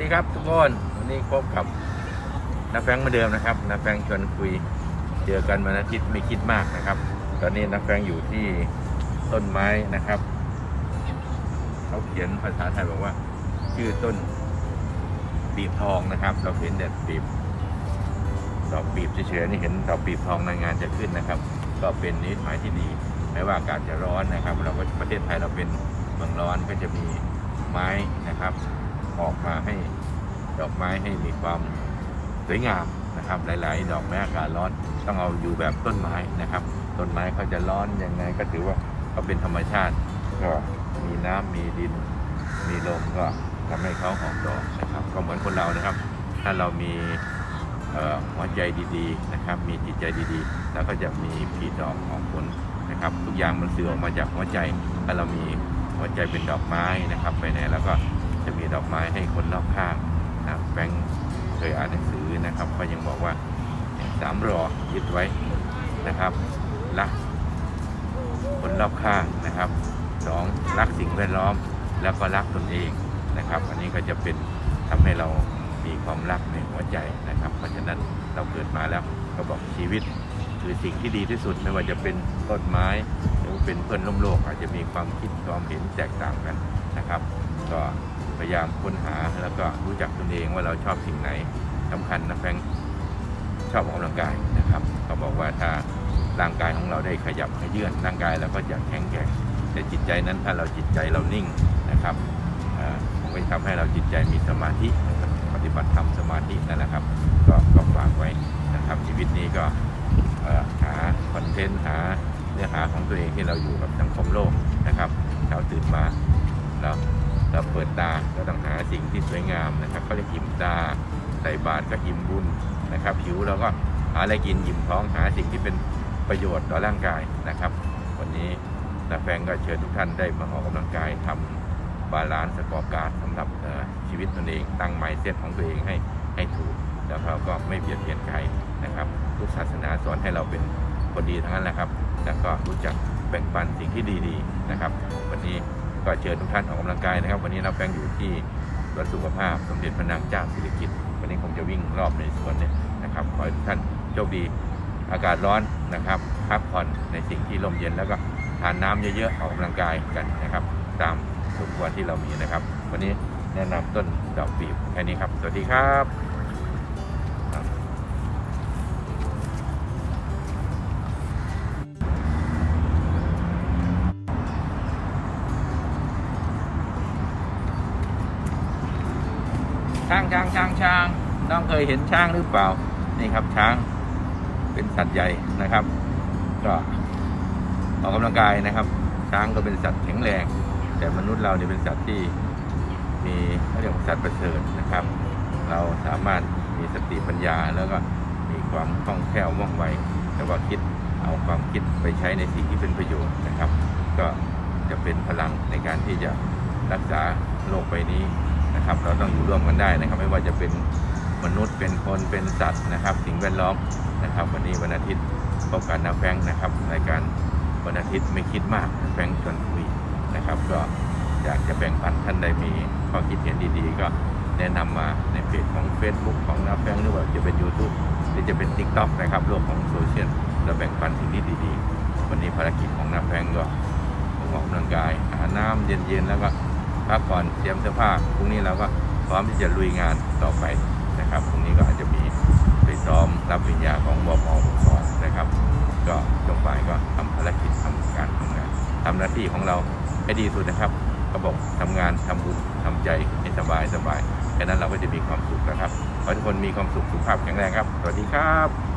ดีครับทุกคนวันนี้พบกับน้าแฟงเหมาเดิมนะครับน้าแฟงชวนคุยเจอกันวันอาทิตย์ไม่คิดมากนะครับ ตอนนี้น้าแฟงอยู่ที่ต้นไม้นะครับเขาเขียนภาษาไทยบอกว่า ชื่อต้นปีบทองนะครับ เราเห็นแต่ปีบดอกปีบเฉยๆนี่เห็นดอกปีบทองในงานจะขึ้นนะครับ ก็เป็นนิสัยที่ดีไม่ว่าอากาศจะร้อนนะครับ เราก็ประเทศไทยเราเป็นเมืองร้อนก็จะมีไม้นะครับ ออกมาให้ดอกไม้ให้มีความสวยงามนะครับ หลาย ๆ ดอกไม้อากาศร้อนต้องเอาอยู่แบบต้นไม้นะครับ ต้นไม้เขาจะร้อนยังไงก็ถือว่าเขาเป็นธรรมชาติ ก็มีน้ำมีดิน มีลมก็ทำให้เขาออกดอกนะครับ ก็เหมือนคนเรานะครับ ถ้าเรามีหัวใจดีๆนะครับ มีจิตใจดีๆ แล้วก็จะมีผลดอกออกผลนะครับ ทุกอย่างมันสื่อออกมาจากหัวใจ ถ้าเรามีหัวใจเป็นดอกไม้นะครับ ไปไหนแล้วก็ จะมีดอกไม้ให้คนรอบข้างนะแฟรงค์เคยอ่านหนังสือนะครับ ก็ยังบอกว่าสามรอยึดไว้นะครับรักคนรอบข้างนะครับสองรักสิ่งแวดล้อมแล้วก็รักตนเองนะครับ อันนี้ก็จะเป็นทำให้เรามีความรักในหัวใจนะครับ เพราะฉะนั้นเราเกิดมาแล้วก็บอกชีวิตคือสิ่งที่ดีที่สุดไม่ว่าจะเป็นต้นไม้หรือเป็นเพื่อนร่วมโลกอาจจะมีความคิดความเห็นแตกต่างกันนะครับ ก็ พยายามค้นหาแล้วก็รู้จักตนเองว่าเราชอบสิ่งไหนสำคัญนะแฟงชอบออกกำลังกายนะครับเขาบอกว่าถ้าร่างกายของเราได้ขยับขยื่นร่างกายเราก็จะแข็งแกร่งแต่จิตใจนั้นถ้าเราจิตใจเรานิ่งนะครับอ่ามันก็จะทำให้เราจิตใจมีสมาธิปฏิบัติธรรมสมาธินั่นแหละครับ ก็ก็ฝากไว้นะครับชีวิตนี้ก็หาคอนเทนต์หาเนื้อหาของตัวเองที่เราอยู่กับสังคมโลกนะครับเช้าตื่นมาแล้ว เราเปิดตาก็ต้องหาสิ่งที่สวยงามนะครับเขาเรียกอิ่มตาใส่บาตรก็อิ่มบุญนะครับ ผิวเราก็หาอะไรกินอิ่มท้องหาสิ่งที่เป็นประโยชน์ต่อร่างกายนะครับ วันนี้นาแฟงก็เชิญทุกท่านได้มาออกกำลังกายทำบาลานซ์สกอร์การดสำหรับชีวิตตนเองตั้งไมเซ็ตของตัวเองให้ให้ถูก แล้วเราก็ไม่เบียดเบียนใครนะครับ ทุกศาสนาสอนให้เราเป็นคนดีทั้งนั้นแหละครับ แล้วก็รู้จักแบ่งปันสิ่งที่ดีๆนะครับ วันนี้ ก็เชิญทุกท่านออกกำลังกายนะครับ วันนี้เราแฟงอยู่ที่สวนสุขภาพสมเด็จพระนางเจ้าสิริกิติ์วันนี้ผมจะวิ่งรอบในสวนเนี่ยนะครับขอให้ทุกท่านโชคดีอากาศร้อนนะครับพักผ่อนในสิ่งที่ลมเย็นแล้วก็ทานน้ำเยอะๆออกกำลังกายกันนะครับ ตามทุกวันที่เรามีนะครับ วันนี้แนะนำต้นดอกปีบแค่นี้ครับ สวัสดีครับ ช้างช้างช้างช้างน้องเคยเห็นช้างหรือเปล่า นี่ครับช้างเป็นสัตว์ใหญ่นะครับ ก็ออกกำลังกายนะครับ ช้างก็เป็นสัตว์แข็งแรง แต่มนุษย์เราเนี่ยเป็นสัตว์ที่มีเรียกว่าสัตว์ประเสริฐนะครับ เราสามารถมีสติปัญญาแล้วก็มีความคล่องแคล่วว่องไว แต่ว่าคิดเอาความคิดไปใช้ในสิ่งที่เป็นประโยชน์นะครับ ก็จะเป็นพลังในการที่จะรักษาโลกใบนี้ นะครับ เราต้องอยู่ร่วมกันได้นะครับ ไม่ว่าจะเป็นมนุษย์เป็นคนเป็นสัตว์นะครับ สิ่งแวดล้อมนะครับ วันนี้วันอาทิตย์พบกันนะแฟงนะครับรายการวันอาทิตย์ไม่คิดมากแฟงชวนคุยนะครับ ก็อยากจะแบ่งปันท่านใดมีข้อคิดเห็นดีๆ ก็แนะนำมาในเพจของ Facebook ของนาแฟงหรือว่าจะเป็น YouTube หรือจะเป็น TikTok นะครับโลกของโซเชียลเราแบ่งปันสิ่งที่ดีๆ วันนี้ภารกิจของนาแฟงก็ออกกำลังกายหาน้ำเย็นๆแล้วก็ พักผ่อนเตรียมเสื้อผ้าพรุ่งนี้เราก็พร้อมที่จะลุยงานต่อไปนะครับพรุ่งนี้ก็อาจจะมีไปซ้อมรับปริญญาของบมสอนนะครับ ก็ช่วงบ่ายก็ทำภารกิจทำการทำงานทำหน้าที่ของเราให้ดีที่สุดนะครับก็บอกทำงานทำบุญทำใจให้สบายสบายแค่นั้นเราก็จะมีความสุขนะครับขอให้ทุกคนมีความสุขสุขภาพแข็งแรงครับสวัสดีครับ